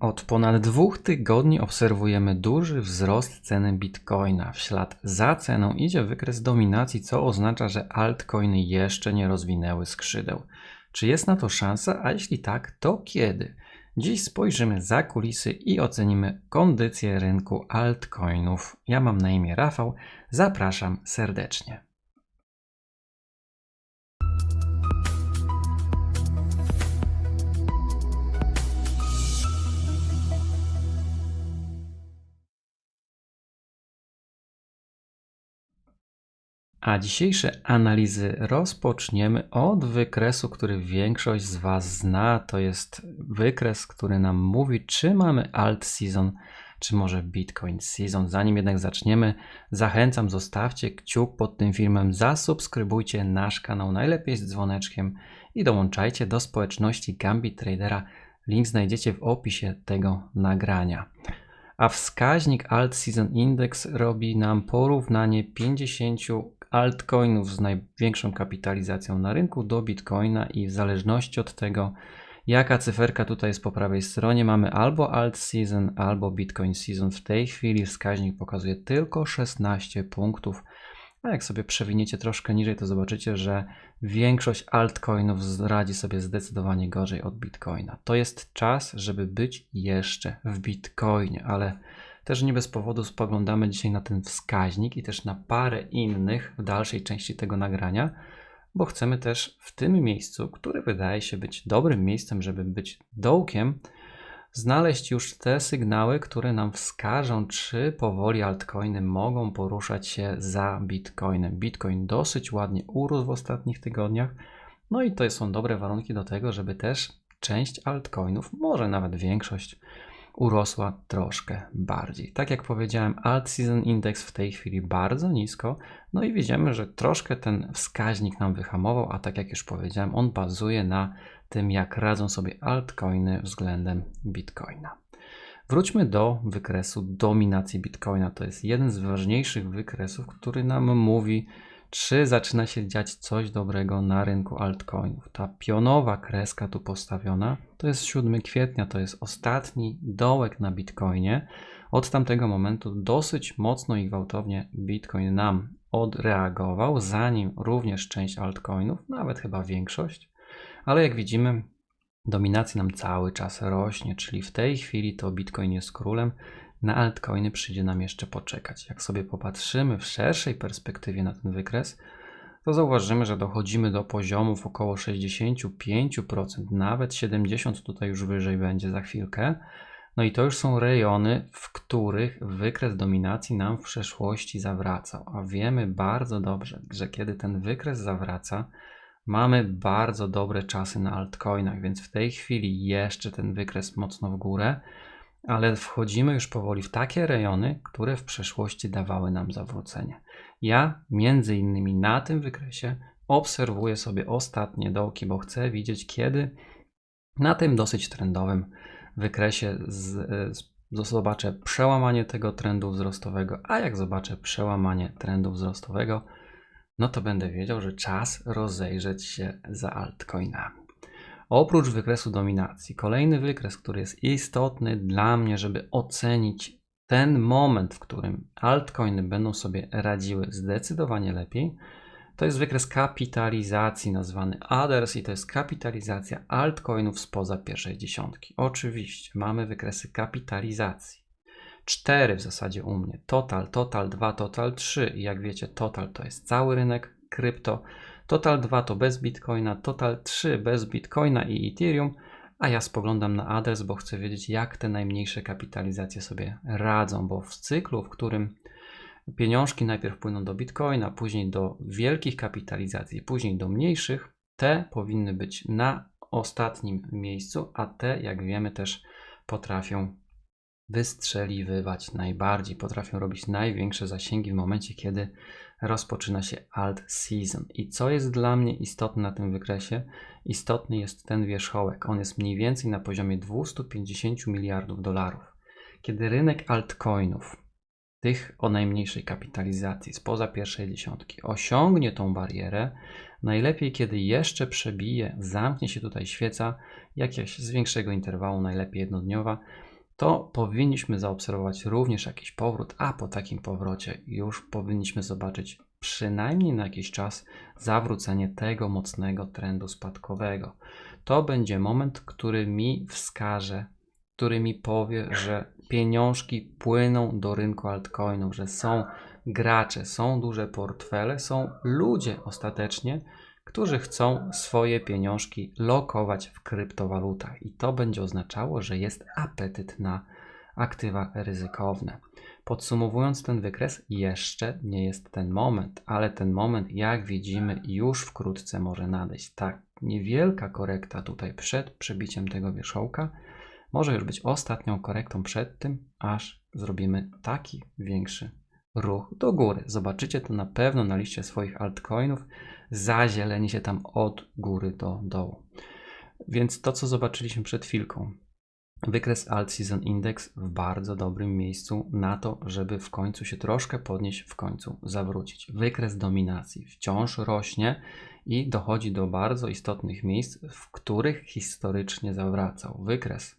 Od ponad dwóch tygodni obserwujemy duży wzrost ceny bitcoina. W ślad za ceną idzie wykres dominacji, co oznacza, że altcoiny jeszcze nie rozwinęły skrzydeł. Czy jest na to szansa? A jeśli tak, to kiedy? Dziś spojrzymy za kulisy i ocenimy kondycję rynku altcoinów. Ja mam na imię Rafał, zapraszam serdecznie. A dzisiejsze analizy rozpoczniemy od wykresu, który większość z Was zna. To jest wykres, który nam mówi, czy mamy alt season, czy może Bitcoin season. Zanim jednak zaczniemy, zachęcam, zostawcie kciuk pod tym filmem, zasubskrybujcie nasz kanał, najlepiej z dzwoneczkiem i dołączajcie do społeczności Gambit Tradera. Link znajdziecie w opisie tego nagrania a wskaźnik Alt Season Index robi nam porównanie 50 altcoinów z największą kapitalizacją na rynku do Bitcoina i w zależności od tego, jaka cyferka tutaj jest po prawej stronie, mamy albo Alt Season, albo Bitcoin Season. W tej chwili wskaźnik pokazuje tylko 16 punktów. A jak sobie przewiniecie troszkę niżej, to zobaczycie, że większość altcoinów radzi sobie zdecydowanie gorzej od Bitcoina. To jest czas, żeby być jeszcze w Bitcoinie, ale też nie bez powodu spoglądamy dzisiaj na ten wskaźnik i też na parę innych w dalszej części tego nagrania, bo chcemy też w tym miejscu, które wydaje się być dobrym miejscem, żeby być dołkiem, znaleźć już te sygnały, które nam wskażą, czy powoli altcoiny mogą poruszać się za Bitcoinem. Bitcoin dosyć ładnie urósł w ostatnich tygodniach, no i to są dobre warunki do tego, żeby też część altcoinów, może nawet większość, urosła troszkę bardziej. Tak jak powiedziałem, Alt Season Index w tej chwili bardzo nisko, no i widzimy, że troszkę ten wskaźnik nam wyhamował, a tak jak już powiedziałem, on bazuje na tym, jak radzą sobie altcoiny względem Bitcoina. Wróćmy do wykresu dominacji Bitcoina. To jest jeden z ważniejszych wykresów, który nam mówi, czy zaczyna się dziać coś dobrego na rynku altcoinów. Ta pionowa kreska tu postawiona to jest 7 kwietnia, to jest ostatni dołek na Bitcoinie. Od tamtego momentu dosyć mocno i gwałtownie Bitcoin nam odreagował, zanim również część altcoinów, nawet chyba większość, ale jak widzimy, dominacja nam cały czas rośnie, czyli w tej chwili to Bitcoin jest królem. Na altcoiny przyjdzie nam jeszcze poczekać. Jak sobie popatrzymy w szerszej perspektywie na ten wykres, to zauważymy, że dochodzimy do poziomów około 65%, nawet 70% tutaj już wyżej będzie za chwilkę. No i to już są rejony, w których wykres dominacji nam w przeszłości zawracał. A wiemy bardzo dobrze, że kiedy ten wykres zawraca, mamy bardzo dobre czasy na altcoinach, więc w tej chwili jeszcze ten wykres mocno w górę ale wchodzimy już powoli w takie rejony, które w przeszłości dawały nam zawrócenie. Ja między innymi na tym wykresie obserwuję sobie ostatnie dołki, bo chcę widzieć kiedy na tym dosyć trendowym wykresie z, z, zobaczę przełamanie tego trendu wzrostowego, a jak zobaczę przełamanie trendu wzrostowego, no to będę wiedział, że czas rozejrzeć się za altcoinami. Oprócz wykresu dominacji, kolejny wykres, który jest istotny dla mnie, żeby ocenić ten moment, w którym altcoiny będą sobie radziły zdecydowanie lepiej, to jest wykres kapitalizacji nazwany Others i to jest kapitalizacja altcoinów spoza pierwszej dziesiątki. Oczywiście mamy wykresy kapitalizacji. Cztery w zasadzie u mnie. Total, Total 2, Total 3 i jak wiecie Total to jest cały rynek krypto. Total 2 to bez Bitcoina, Total 3 bez Bitcoina i Ethereum, a ja spoglądam na adres, bo chcę wiedzieć, jak te najmniejsze kapitalizacje sobie radzą, bo w cyklu, w którym pieniążki najpierw płyną do Bitcoina, później do wielkich kapitalizacji, później do mniejszych, te powinny być na ostatnim miejscu, a te, jak wiemy, też potrafią wystrzeliwywać najbardziej, potrafią robić największe zasięgi w momencie, kiedy rozpoczyna się alt season. I co jest dla mnie istotne na tym wykresie? Istotny jest ten wierzchołek. On jest mniej więcej na poziomie 250 miliardów dolarów. Kiedy rynek altcoinów, tych o najmniejszej kapitalizacji spoza pierwszej dziesiątki, osiągnie tą barierę, najlepiej kiedy jeszcze przebije, zamknie się tutaj świeca, jakaś z większego interwału, najlepiej jednodniowa, to powinniśmy zaobserwować również jakiś powrót, a po takim powrocie już powinniśmy zobaczyć przynajmniej na jakiś czas zawrócenie tego mocnego trendu spadkowego. To będzie moment, który mi wskaże, który mi powie, że pieniążki płyną do rynku altcoinów, że są gracze, są duże portfele, są ludzie ostatecznie, którzy chcą swoje pieniążki lokować w kryptowalutach i to będzie oznaczało, że jest apetyt na aktywa ryzykowne. Podsumowując ten wykres, jeszcze nie jest ten moment, ale ten moment, jak widzimy, już wkrótce może nadejść. Tak, niewielka korekta tutaj przed przebiciem tego wierzchołka może już być ostatnią korektą przed tym, aż zrobimy taki większy ruch do góry. Zobaczycie to na pewno na liście swoich altcoinów. Zazieleni się tam od góry do dołu. Więc to, co zobaczyliśmy przed chwilką, wykres Alt Season Index w bardzo dobrym miejscu na to, żeby w końcu się troszkę podnieść, w końcu zawrócić. Wykres dominacji wciąż rośnie i dochodzi do bardzo istotnych miejsc, w których historycznie zawracał. Wykres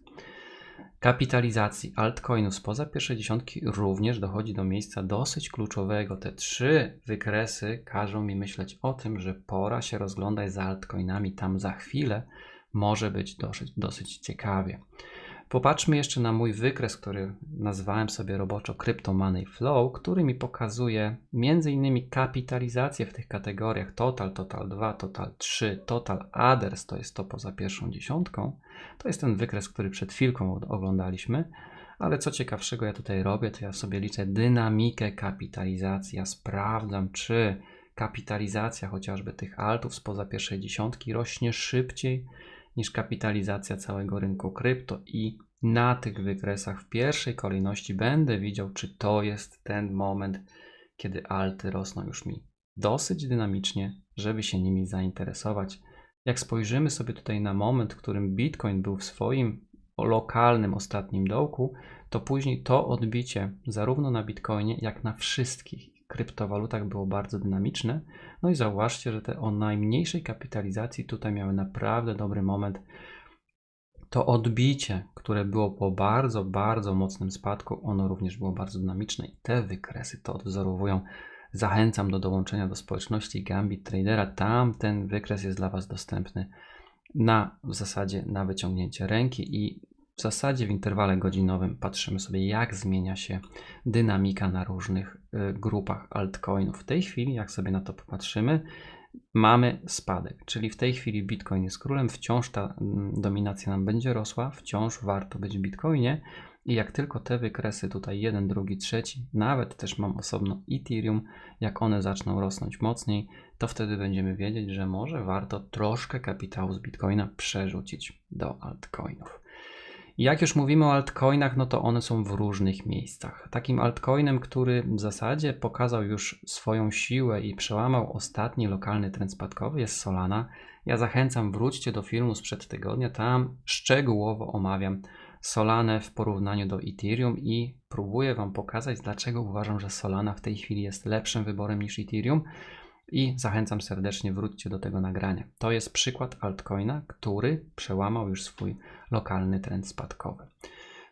kapitalizacji altcoinów spoza pierwszej dziesiątki również dochodzi do miejsca dosyć kluczowego. Te trzy wykresy każą mi myśleć o tym, że pora się rozglądać za altcoinami. Tam za chwilę może być dosyć, dosyć ciekawie. Popatrzmy jeszcze na mój wykres, który nazwałem sobie roboczo Crypto Money Flow, który mi pokazuje m.in. kapitalizację w tych kategoriach Total, Total 2, Total 3, Total Others, to jest to poza pierwszą dziesiątką. To jest ten wykres, który przed chwilką oglądaliśmy, ale co ciekawszego ja tutaj robię, to ja sobie liczę dynamikę kapitalizacji. Ja sprawdzam, czy kapitalizacja chociażby tych altów spoza pierwszej dziesiątki rośnie szybciej niż kapitalizacja całego rynku krypto i na tych wykresach w pierwszej kolejności będę widział, czy to jest ten moment, kiedy alty rosną już mi dosyć dynamicznie, żeby się nimi zainteresować. Jak spojrzymy sobie tutaj na moment, w którym Bitcoin był w swoim lokalnym ostatnim dołku, to później to odbicie zarówno na Bitcoinie, jak na wszystkich kryptowalutach było bardzo dynamiczne. No i zauważcie, że te o najmniejszej kapitalizacji tutaj miały naprawdę dobry moment. To odbicie, które było po bardzo, bardzo mocnym spadku, ono również było bardzo dynamiczne i te wykresy to odwzorowują. Zachęcam do dołączenia do społeczności Gambit Tradera. Tam ten wykres jest dla Was dostępny na w zasadzie na wyciągnięcie ręki i w zasadzie w interwale godzinowym patrzymy sobie, jak zmienia się dynamika na różnych y, grupach altcoinów. W tej chwili, jak sobie na to popatrzymy, mamy spadek, czyli w tej chwili Bitcoin jest królem, wciąż ta mm, dominacja nam będzie rosła, wciąż warto być w Bitcoinie i jak tylko te wykresy tutaj jeden, drugi, trzeci, nawet też mam osobno Ethereum, jak one zaczną rosnąć mocniej, to wtedy będziemy wiedzieć, że może warto troszkę kapitału z Bitcoina przerzucić do altcoinów. Jak już mówimy o altcoinach, no to one są w różnych miejscach. Takim altcoinem, który w zasadzie pokazał już swoją siłę i przełamał ostatni lokalny trend spadkowy jest Solana. Ja zachęcam, wróćcie do filmu sprzed tygodnia, tam szczegółowo omawiam Solanę w porównaniu do Ethereum i próbuję Wam pokazać, dlaczego uważam, że Solana w tej chwili jest lepszym wyborem niż Ethereum i zachęcam serdecznie, wróćcie do tego nagrania. To jest przykład altcoina, który przełamał już swój lokalny trend spadkowy.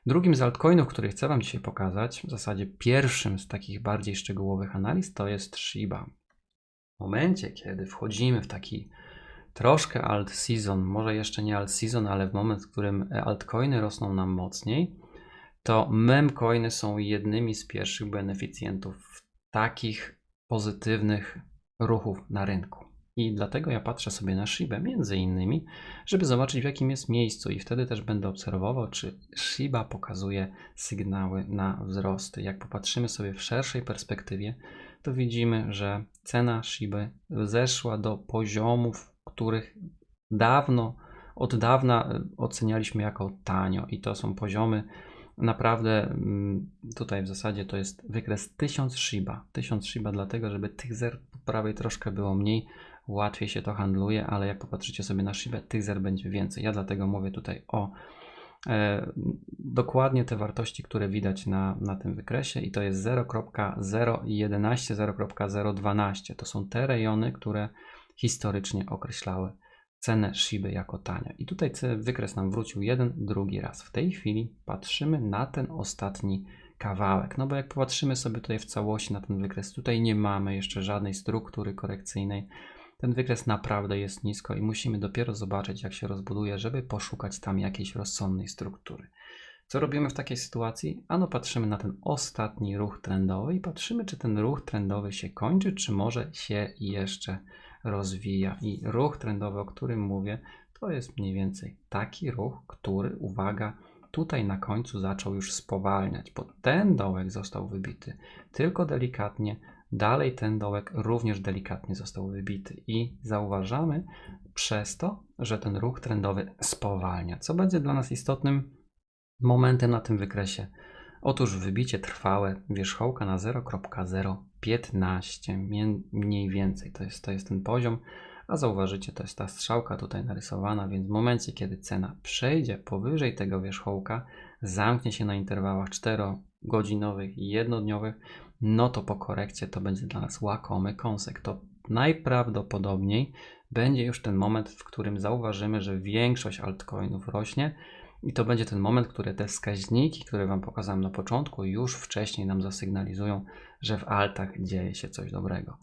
Drugim z altcoinów, który chcę Wam dzisiaj pokazać, w zasadzie pierwszym z takich bardziej szczegółowych analiz, to jest Shiba. W momencie, kiedy wchodzimy w taki troszkę alt season, może jeszcze nie alt season, ale w moment, w którym altcoiny rosną nam mocniej, to memcoiny są jednymi z pierwszych beneficjentów takich pozytywnych ruchów na rynku. I dlatego ja patrzę sobie na Shibę między innymi, żeby zobaczyć w jakim jest miejscu i wtedy też będę obserwował, czy Shiba pokazuje sygnały na wzrosty. Jak popatrzymy sobie w szerszej perspektywie, to widzimy, że cena Shiby zeszła do poziomów, których dawno, od dawna ocenialiśmy jako tanio i to są poziomy naprawdę mm, tutaj w zasadzie to jest wykres 1000 Shiba. 1000 Shiba dlatego, żeby tych zer po prawej troszkę było mniej, łatwiej się to handluje, ale jak popatrzycie sobie na Shibę, tych zer będzie więcej. Ja dlatego mówię tutaj o e, dokładnie te wartości, które widać na, na tym wykresie i to jest 0.011, 0.012. To są te rejony, które historycznie określały cenę Shiby jako tanio. I tutaj wykres nam wrócił jeden, drugi raz. W tej chwili patrzymy na ten ostatni kawałek. No bo jak popatrzymy sobie tutaj w całości na ten wykres, tutaj nie mamy jeszcze żadnej struktury korekcyjnej. Ten wykres naprawdę jest nisko i musimy dopiero zobaczyć, jak się rozbuduje, żeby poszukać tam jakiejś rozsądnej struktury. Co robimy w takiej sytuacji? Ano patrzymy na ten ostatni ruch trendowy i patrzymy, czy ten ruch trendowy się kończy, czy może się jeszcze rozwija. I ruch trendowy, o którym mówię, to jest mniej więcej taki ruch, który, uwaga, tutaj na końcu zaczął już spowalniać, bo ten dołek został wybity tylko delikatnie, dalej ten dołek również delikatnie został wybity i zauważamy przez to, że ten ruch trendowy spowalnia, co będzie dla nas istotnym momentem na tym wykresie. Otóż wybicie trwałe wierzchołka na 0.0 15, mniej więcej to jest, to jest ten poziom, a zauważycie, to jest ta strzałka tutaj narysowana, więc w momencie, kiedy cena przejdzie powyżej tego wierzchołka, zamknie się na interwałach 4-godzinowych i jednodniowych, no to po korekcie to będzie dla nas łakomy kąsek. To najprawdopodobniej będzie już ten moment, w którym zauważymy, że większość altcoinów rośnie, i to będzie ten moment, który te wskaźniki, które Wam pokazałem na początku, już wcześniej nam zasygnalizują, że w altach dzieje się coś dobrego.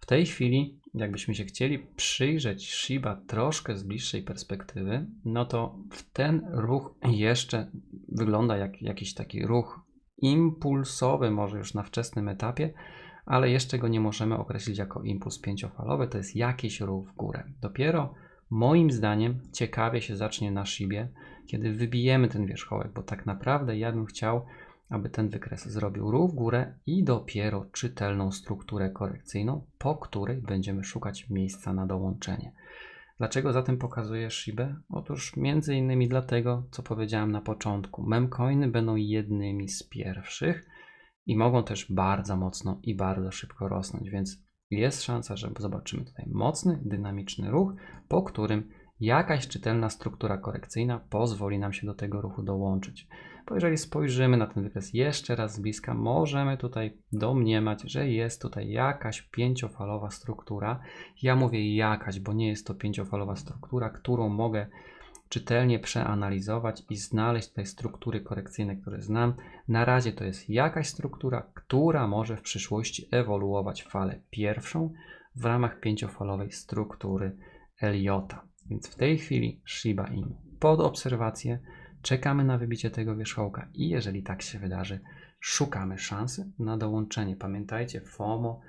W tej chwili, jakbyśmy się chcieli przyjrzeć Shiba troszkę z bliższej perspektywy, no to w ten ruch jeszcze wygląda jak jakiś taki ruch impulsowy, może już na wczesnym etapie, ale jeszcze go nie możemy określić jako impuls pięciofalowy, to jest jakiś ruch w górę. Dopiero moim zdaniem ciekawie się zacznie na Shibie, kiedy wybijemy ten wierzchołek, bo tak naprawdę ja bym chciał, aby ten wykres zrobił ruch w górę i dopiero czytelną strukturę korekcyjną, po której będziemy szukać miejsca na dołączenie. Dlaczego zatem pokazuję Shibę? Otóż między innymi dlatego, co powiedziałem na początku. Memcoiny będą jednymi z pierwszych i mogą też bardzo mocno i bardzo szybko rosnąć, więc jest szansa, że zobaczymy tutaj mocny, dynamiczny ruch, po którym jakaś czytelna struktura korekcyjna pozwoli nam się do tego ruchu dołączyć. Bo jeżeli spojrzymy na ten wykres jeszcze raz z bliska, możemy tutaj domniemać, że jest tutaj jakaś pięciofalowa struktura. Ja mówię jakaś, bo nie jest to pięciofalowa struktura, którą mogę czytelnie przeanalizować i znaleźć tutaj struktury korekcyjne, które znam. Na razie to jest jakaś struktura, która może w przyszłości ewoluować w falę pierwszą w ramach pięciofalowej struktury Eliota. Więc w tej chwili Shiba Inu pod obserwację, czekamy na wybicie tego wierzchołka i jeżeli tak się wydarzy, szukamy szansy na dołączenie. Pamiętajcie, FOMO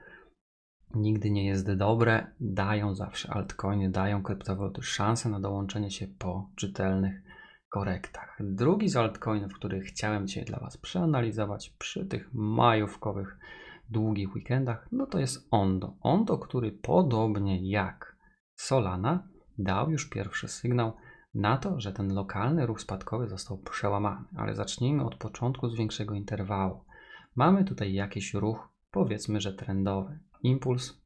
nigdy nie jest dobre, dają zawsze altcoiny, dają kryptowaluty szansę na dołączenie się po czytelnych korektach. Drugi z altcoinów, który chciałem dzisiaj dla Was przeanalizować przy tych majówkowych długich weekendach, no to jest Ondo. Ondo, który podobnie jak Solana dał już pierwszy sygnał na to, że ten lokalny ruch spadkowy został przełamany. Ale zacznijmy od początku z większego interwału. Mamy tutaj jakiś ruch, powiedzmy, że trendowy. Impuls.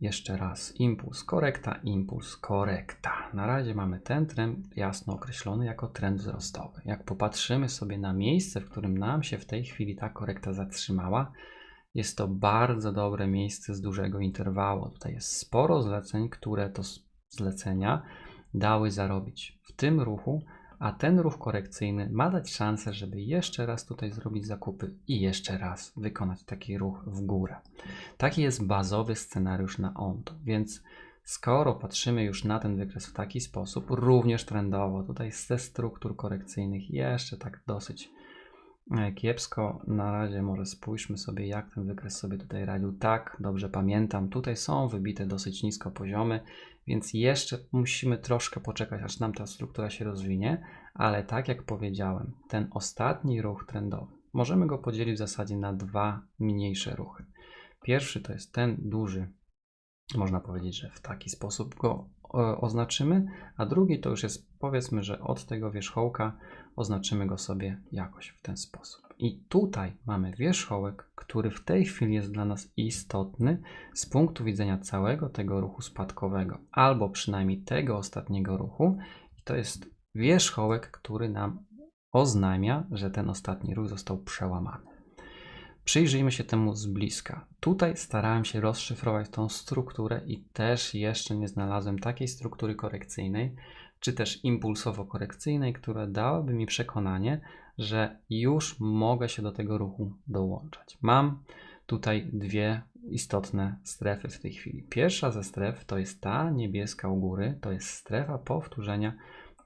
Jeszcze raz. Impuls, korekta, impuls, korekta. Na razie mamy ten trend jasno określony jako trend wzrostowy. Jak popatrzymy sobie na miejsce, w którym nam się w tej chwili ta korekta zatrzymała, jest to bardzo dobre miejsce z dużego interwału. Tutaj jest sporo zleceń, które to zlecenia dały zarobić w tym ruchu, a ten ruch korekcyjny ma dać szansę, żeby jeszcze raz tutaj zrobić zakupy i jeszcze raz wykonać taki ruch w górę. Taki jest bazowy scenariusz na ONTO, więc skoro patrzymy już na ten wykres w taki sposób, również trendowo, tutaj ze struktur korekcyjnych jeszcze tak dosyć kiepsko. Na razie może spójrzmy sobie, jak ten wykres sobie tutaj radził. Tak, dobrze pamiętam, tutaj są wybite dosyć nisko poziomy, więc jeszcze musimy troszkę poczekać, aż nam ta struktura się rozwinie, ale tak jak powiedziałem, ten ostatni ruch trendowy, możemy go podzielić w zasadzie na dwa mniejsze ruchy. Pierwszy to jest ten duży, można powiedzieć, że w taki sposób go e, oznaczymy, a drugi to już jest powiedzmy, że od tego wierzchołka oznaczymy go sobie jakoś w ten sposób. I tutaj mamy wierzchołek, który w tej chwili jest dla nas istotny z punktu widzenia całego tego ruchu spadkowego, albo przynajmniej tego ostatniego ruchu. I to jest wierzchołek, który nam oznajmia, że ten ostatni ruch został przełamany. Przyjrzyjmy się temu z bliska. Tutaj starałem się rozszyfrować tą strukturę i też jeszcze nie znalazłem takiej struktury korekcyjnej, czy też impulsowo-korekcyjnej, która dałaby mi przekonanie, że już mogę się do tego ruchu dołączać. Mam tutaj dwie istotne strefy w tej chwili. Pierwsza ze stref to jest ta niebieska u góry, to jest strefa powtórzenia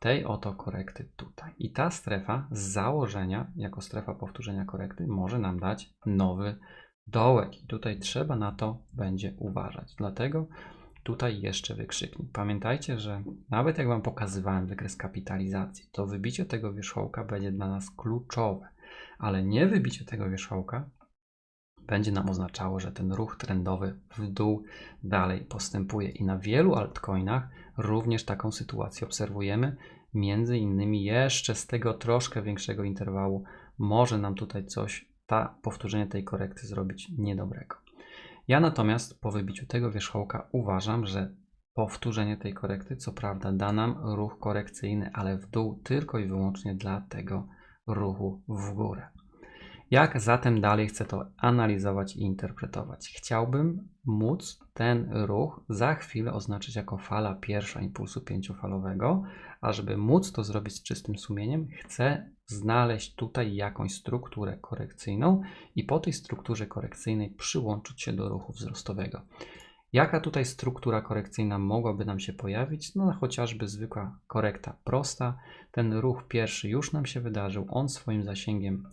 tej oto korekty tutaj. I ta strefa z założenia, jako strefa powtórzenia korekty, może nam dać nowy dołek. I tutaj trzeba na to będzie uważać. Dlatego tutaj jeszcze wykrzyknik. Pamiętajcie, że nawet jak Wam pokazywałem wykres kapitalizacji, to wybicie tego wierzchołka będzie dla nas kluczowe, ale nie wybicie tego wierzchołka będzie nam oznaczało, że ten ruch trendowy w dół dalej postępuje. I na wielu altcoinach również taką sytuację obserwujemy. Między innymi jeszcze z tego troszkę większego interwału może nam tutaj coś, ta powtórzenie tej korekty zrobić niedobrego. Ja natomiast po wybiciu tego wierzchołka uważam, że powtórzenie tej korekty, co prawda, da nam ruch korekcyjny, ale w dół tylko i wyłącznie dla tego ruchu w górę. Jak zatem dalej chcę to analizować i interpretować? Chciałbym móc ten ruch za chwilę oznaczyć jako fala pierwsza impulsu pięciofalowego, a żeby móc to zrobić z czystym sumieniem, chcę znaleźć tutaj jakąś strukturę korekcyjną i po tej strukturze korekcyjnej przyłączyć się do ruchu wzrostowego. Jaka tutaj struktura korekcyjna mogłaby nam się pojawić? No chociażby zwykła korekta prosta. Ten ruch pierwszy już nam się wydarzył, on swoim zasięgiem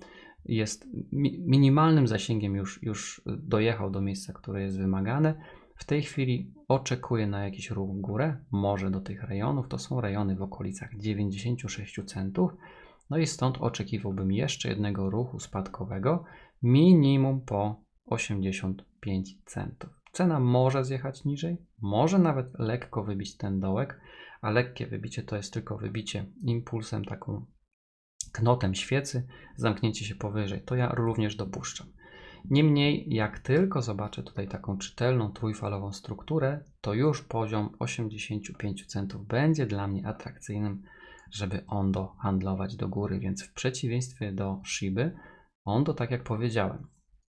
jest mi minimalnym zasięgiem już, już dojechał do miejsca, które jest wymagane. W tej chwili oczekuję na jakiś ruch w górę, może do tych rejonów. To są rejony w okolicach 96 centów. No i stąd oczekiwałbym jeszcze jednego ruchu spadkowego, minimum po 85 centów. Cena może zjechać niżej, może nawet lekko wybić ten dołek, a lekkie wybicie to jest tylko wybicie impulsem, taką knotem świecy, zamknięcie się powyżej. To ja również dopuszczam. Niemniej, jak tylko zobaczę tutaj taką czytelną trójfalową strukturę, to już poziom 85 centów będzie dla mnie atrakcyjnym, żeby Ondo handlować do góry. Więc w przeciwieństwie do Shiby, Ondo, tak jak powiedziałem,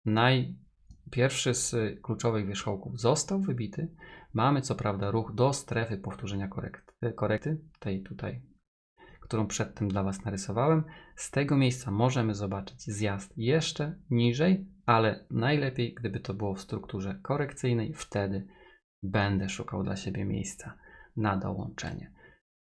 najpierwszy z kluczowych wierzchołków został wybity. Mamy co prawda ruch do strefy powtórzenia korekty, korekty tej tutaj którą przedtem dla Was narysowałem. Z tego miejsca możemy zobaczyć zjazd jeszcze niżej, ale najlepiej, gdyby to było w strukturze korekcyjnej, wtedy będę szukał dla siebie miejsca na dołączenie.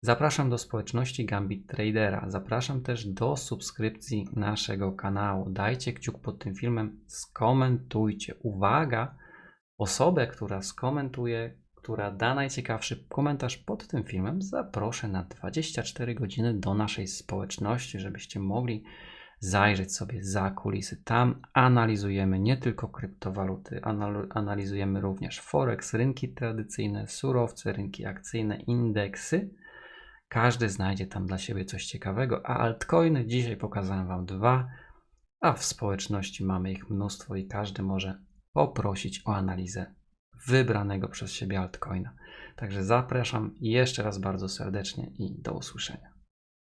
Zapraszam do społeczności Gambit Tradera. Zapraszam też do subskrypcji naszego kanału. Dajcie kciuk pod tym filmem, skomentujcie. Uwaga! Osobę, która skomentuje, która da najciekawszy komentarz pod tym filmem, zaproszę na 24 godziny do naszej społeczności, żebyście mogli zajrzeć sobie za kulisy. Tam analizujemy nie tylko kryptowaluty, analizujemy również forex, rynki tradycyjne, surowce, rynki akcyjne, indeksy. Każdy znajdzie tam dla siebie coś ciekawego, a altcoiny dzisiaj pokazałem Wam dwa, a w społeczności mamy ich mnóstwo i każdy może poprosić o analizę wybranego przez siebie altcoina. Także zapraszam jeszcze raz bardzo serdecznie i do usłyszenia.